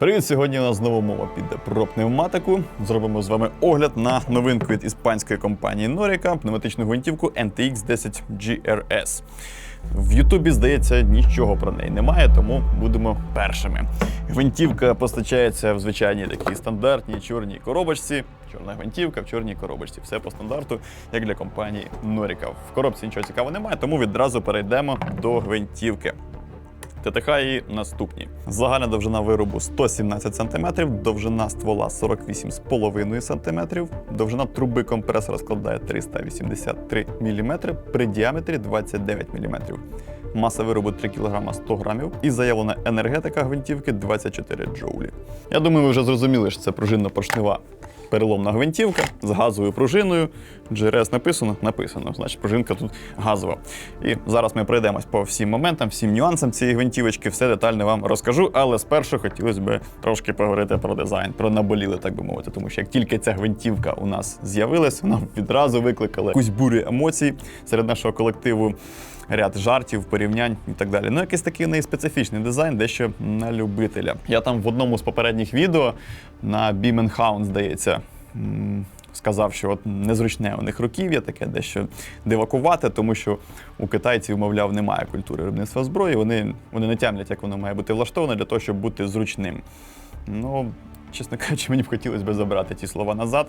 Привіт! Сьогодні у нас знову мова піде про пневматику. Зробимо з вами огляд на новинку від іспанської компанії Norica, пневматичну гвинтівку NTX 10 GRS. В Ютубі, здається, нічого про неї немає, тому будемо першими. Гвинтівка постачається в звичайній такій стандартній чорній коробочці. Чорна гвинтівка в чорній коробочці. Все по стандарту, як для компанії Norica. В коробці нічого цікавого немає, тому відразу перейдемо до гвинтівки. ТТХ її наступні. Загальна довжина виробу 117 см, довжина ствола 48,5 см, довжина труби компресора складає 383 мм, при діаметрі 29 мм. Маса виробу 3 кг 100 грамів і заявлена енергетика гвинтівки 24 джоулі. Я думаю, ви вже зрозуміли, що це пружинно-поршнева переломна гвинтівка з газовою пружиною. GRS написано, написано, значить пружинка тут газова. І зараз ми пройдемось по всім моментам, всім нюансам цієї гвинтівочки, все детально вам розкажу. Але спершу хотілося б трошки поговорити про дизайн, про наболіли, так би мовити. Тому що як тільки ця гвинтівка у нас з'явилась, вона відразу викликала якусь бурю емоцій серед нашого колективу. Ряд жартів, порівнянь і так далі. Ну, якийсь такий в неї специфічний дизайн, дещо на любителя. Я там в одному з попередніх відео на Beam Hound, здається, сказав, що от незручне у них руків'я, таке дещо дивакувате, тому що у китайців, мовляв, немає культури виробництва зброї. Вони, вони не тямлять, як воно має бути влаштоване для того, щоб бути зручним. Ну, чесно кажучи, мені б хотілося б забрати ті слова назад,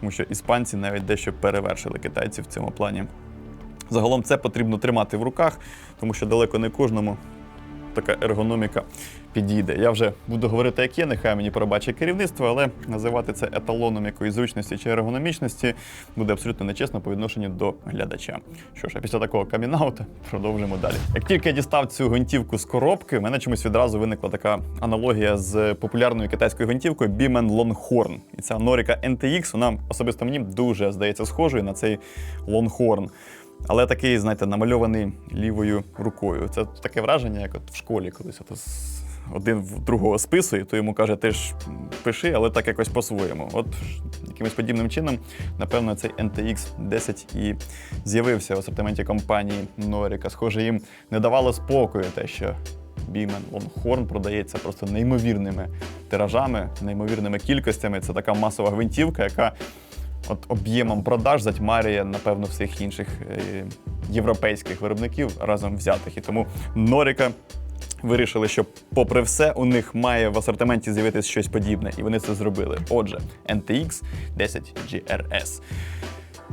тому що іспанці навіть дещо перевершили китайців в цьому плані. Загалом це потрібно тримати в руках, тому що далеко не кожному така ергономіка підійде. Я вже буду говорити, як є, нехай мені пробачить керівництво, але називати це еталоном якоїсь зручності чи ергономічності буде абсолютно нечесно по відношенню до глядача. Що ж, а після такого камінаута продовжимо далі. Як тільки я дістав цю гвинтівку з коробки, в мене чомусь відразу виникла така аналогія з популярною китайською гвинтівкою Beeman Longhorn. І ця Norica NTX, вона особисто мені дуже здається схожою на цей Longhorn. Але такий, знаєте, намальований лівою рукою. Це таке враження, як от в школі колись. От один в другого списує, то йому каже, ти ж пиши, але так якось по-своєму. От якимось подібним чином, напевно, цей NTX 10 і з'явився в асортименті компанії Norica. Схоже, їм не давало спокою те, що Beeman Longhorn продається просто неймовірними тиражами, неймовірними кількостями. Це така масова гвинтівка, яка от об'ємом продаж затьмарює, напевно, всіх інших е, європейських виробників разом взятих. І тому Норіка вирішили, що, попри все, у них має в асортименті з'явитися щось подібне, і вони це зробили. Отже, NTX 10 GRS.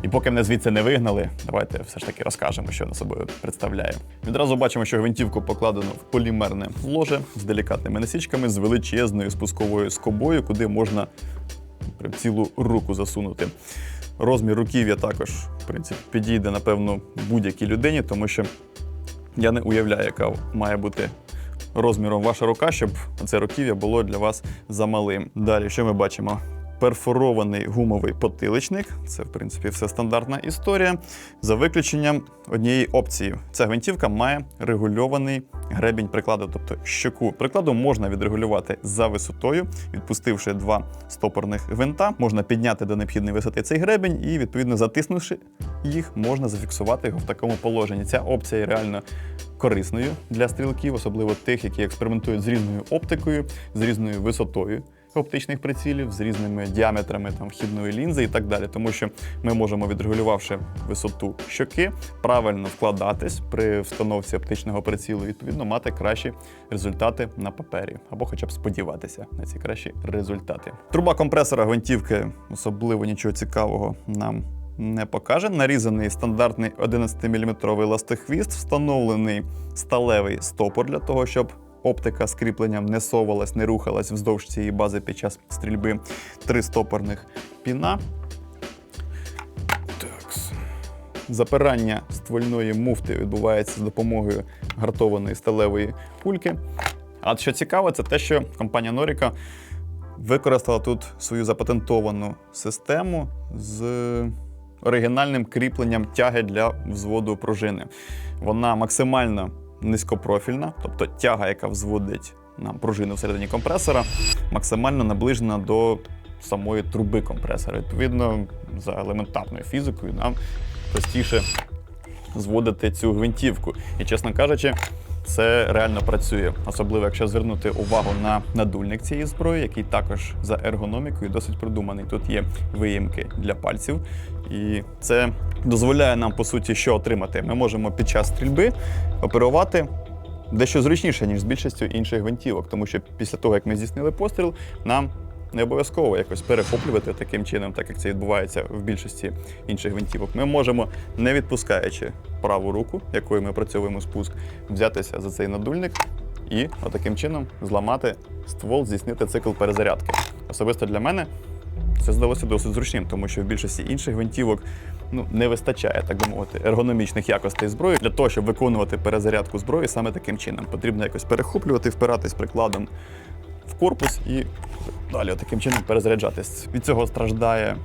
І поки мене звідси не вигнали, давайте все ж таки розкажемо, що вона собою представляє. Відразу бачимо, що гвинтівку покладено в полімерне ложе з делікатними насічками, з величезною спусковою скобою, куди можна прям цілу руку засунути. Розмір руків'я також, в принципі, підійде, напевно, будь-якій людині, тому що я не уявляю, яка має бути розміром ваша рука, щоб це руків'я було для вас замалим. Далі, що ми бачимо? Перфорований гумовий потиличник. Це, в принципі, все стандартна історія. За виключенням однієї опції. Ця гвинтівка має регульований гребінь прикладу, тобто щоку. Прикладу можна відрегулювати за висотою, відпустивши два стопорних гвинта. Можна підняти до необхідної висоти цей гребінь і, відповідно, затиснувши їх, можна зафіксувати його в такому положенні. Ця опція реально корисною для стрілків, особливо тих, які експериментують з різною оптикою, з різною висотою оптичних прицілів, з різними діаметрами там, вхідної лінзи і так далі. Тому що ми можемо, відрегулювавши висоту щоки, правильно вкладатись при встановці оптичного прицілу, і, відповідно, мати кращі результати на папері, або хоча б сподіватися на ці кращі результати. Труба компресора гвинтівки особливо нічого цікавого нам не покаже. Нарізаний стандартний 11-мм ластохвіст, встановлений сталевий стопор для того, щоб оптика з кріпленням не совалась, не рухалась вздовж цієї бази під час стрільби. Три стопорних піна. Запирання ствольної муфти відбувається з допомогою гартованої сталевої пульки. А що цікаво, це те, що компанія Norica використала тут свою запатентовану систему з оригінальним кріпленням тяги для взводу пружини. Вона максимально низькопрофільна, тобто тяга, яка взводить нам пружину всередині компресора, максимально наближена до самої труби компресора. Відповідно, за елементарною фізикою нам простіше зводити цю гвинтівку. І, чесно кажучи, це реально працює, особливо якщо звернути увагу на надульник цієї зброї, який також за ергономікою досить продуманий. Тут є виїмки для пальців, і це дозволяє нам по суті що отримати. Ми можемо під час стрільби оперувати дещо зручніше, ніж з більшістю інших гвинтівок, тому що після того, як ми здійснили постріл, нам не обов'язково якось перехоплювати таким чином, так як це відбувається в більшості інших гвинтівок. Ми можемо, не відпускаючи праву руку, якою ми працьовуємо спуск, взятися за цей надульник і отаким чином зламати ствол, здійснити цикл перезарядки. Особисто для мене це здалося досить зручним, тому що в більшості інших гвинтівок ну, не вистачає, так би мовити, ергономічних якостей зброї для того, щоб виконувати перезарядку зброї саме таким чином. Потрібно якось перехоплювати, впиратись прикладом в корпус і далі таким чином перезаряджатись. Від цього страждає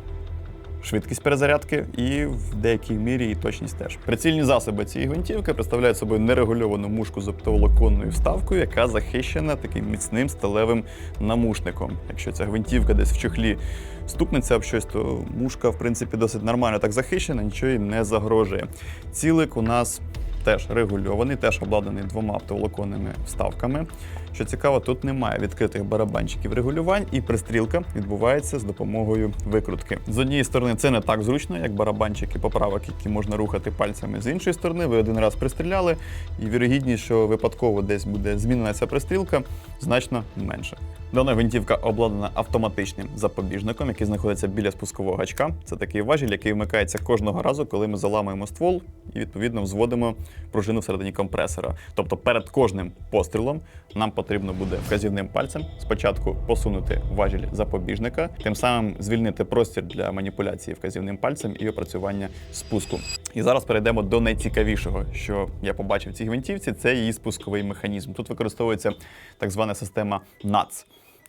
швидкість перезарядки і в деякій мірі і точність теж. Прицільні засоби цієї гвинтівки представляють собою нерегульовану мушку з оптоволоконною вставкою, яка захищена таким міцним сталевим намушником. Якщо ця гвинтівка десь в чохлі стукнеться об щось, то мушка, в принципі, досить нормально так захищена, нічого їй не загрожує. Цілик у нас теж регульований, теж обладнаний двома оптоволоконними вставками. Що цікаво, тут немає відкритих барабанчиків регулювань, і пристрілка відбувається з допомогою викрутки. З однієї сторони, це не так зручно, як барабанчики поправок, які можна рухати пальцями. З іншої сторони, ви один раз пристріляли, і вірогідність, що випадково десь буде змінена ця пристрілка, значно менше. Дана гвинтівка обладнана автоматичним запобіжником, який знаходиться біля спускового гачка. Це такий важіль, який вмикається кожного разу, коли ми заламуємо ствол і відповідно взводимо пружину всередині компресора. Тобто перед кожним пострілом нам потрібно буде вказівним пальцем спочатку посунути важіль запобіжника, тим самим звільнити простір для маніпуляції вказівним пальцем і опрацювання спуску. І зараз перейдемо до найцікавішого, що я побачив в цій гвинтівці, це її спусковий механізм. Тут використовується так звана система NATS.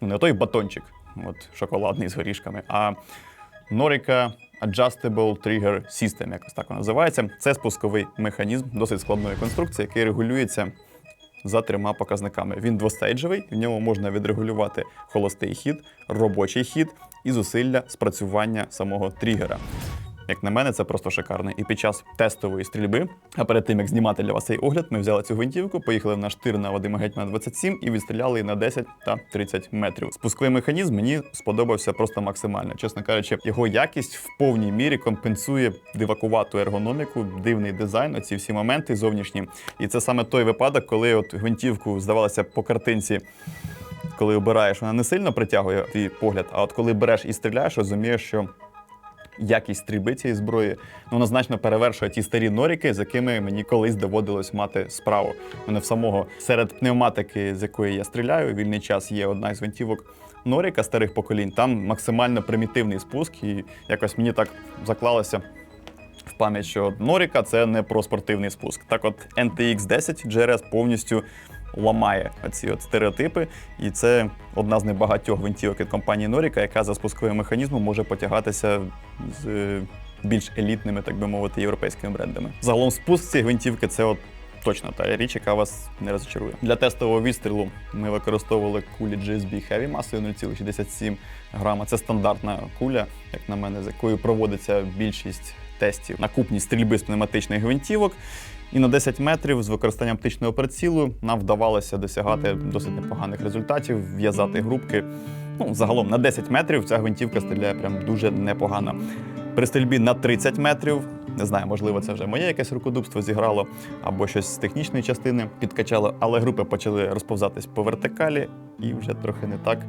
Не той батончик, от шоколадний з горішками, а Norica Adjustable Trigger System, якось так називається. Це спусковий механізм досить складної конструкції, який регулюється за трьома показниками. Він двостейджевий, в ньому можна відрегулювати холостий хід, робочий хід і зусилля спрацювання самого тригера. Як на мене, це просто шикарно. І під час тестової стрільби, а перед тим як знімати для вас цей огляд, ми взяли цю гвинтівку, поїхали в наш тир на Вадима Гетьмана 27 і відстріляли її на 10 та 30 метрів. Спусковий механізм мені сподобався просто максимально. Чесно кажучи, його якість в повній мірі компенсує дивакувату ергономіку, дивний дизайн, оці всі моменти зовнішні. І це саме той випадок, коли от гвинтівку здавалося по картинці. Коли обираєш, вона не сильно притягує твій погляд, а от коли береш і стріляєш, розумієш, що якість стрільби цієї зброї ну, вона значно перевершує ті старі норіки, з якими мені колись доводилось мати справу. У мене в самого серед пневматики, з якої я стріляю, вільний час є одна із гвинтівок Норіка старих поколінь. Там максимально примітивний спуск, і якось мені так заклалося. В пам'ять, що Норіка це не про спортивний спуск. Так, от NTX 10 GRS повністю ламає ці от стереотипи, і це одна з небагатьох гвинтівок від компанії Норіка, яка за спусковим механізмом може потягатися з е, більш елітними, так би мовити, європейськими брендами. Загалом спуск цієї гвинтівки це от. Точно та річ, яка вас не розчарує. Для тестового відстрілу ми використовували кулі GSB Heavy масою 0,67 грама. Це стандартна куля, як на мене, з якою проводиться більшість тестів на купні стрільби з пневматичних гвинтівок. І на 10 метрів з використанням оптичного прицілу нам вдавалося досягати досить непоганих результатів, в'язати групки. Ну, загалом на 10 метрів ця гвинтівка стріляє прям дуже непогано. При стрільбі на 30 метрів, не знаю, можливо, це вже моє якесь рукодубство зіграло, або щось з технічної частини підкачало, але групи почали розповзатись по вертикалі і вже трохи не так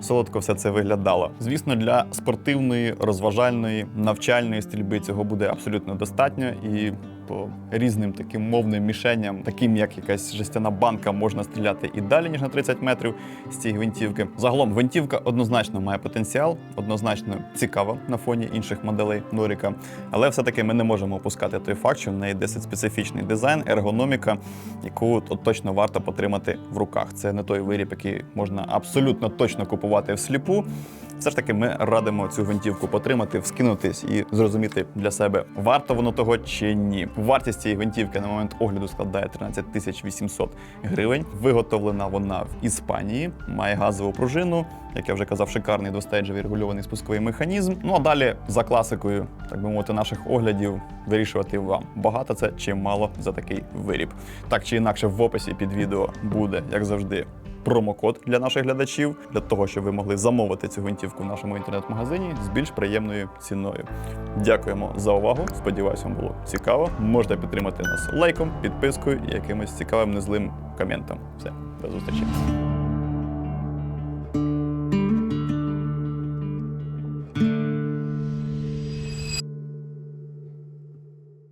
солодко все це виглядало. Звісно, для спортивної, розважальної, навчальної стрільби цього буде абсолютно достатньо і. По різним таким мовним мішенням, таким як якась жестяна банка, можна стріляти і далі, ніж на 30 метрів з цієї гвинтівки. Загалом гвинтівка однозначно має потенціал, однозначно цікава на фоні інших моделей Норіка. Але все-таки ми не можемо опускати той факт, що в неї досить специфічний дизайн, ергономіка, яку от точно варто потримати в руках. Це не той виріб, який можна абсолютно точно купувати всліпу. Все ж таки ми радимо цю гвинтівку потримати, вскинутись і зрозуміти для себе, варто воно того чи ні. Вартість цієї гвинтівки на момент огляду складає 13 тисяч 800 гривень. Виготовлена вона в Іспанії, має газову пружину, як я вже казав, шикарний двостейджовий регульований спусковий механізм. Ну а далі за класикою, так би мовити, наших оглядів вирішувати вам багато це чи мало за такий виріб. Так чи інакше, в описі під відео буде, як завжди, промокод для наших глядачів, для того, щоб ви могли замовити цю гвинтівку в нашому інтернет-магазині з більш приємною ціною. Дякуємо за увагу. Сподіваюсь, вам було цікаво. Можете підтримати нас лайком, підпискою і якимось цікавим незлим коментом. Все, до зустрічі.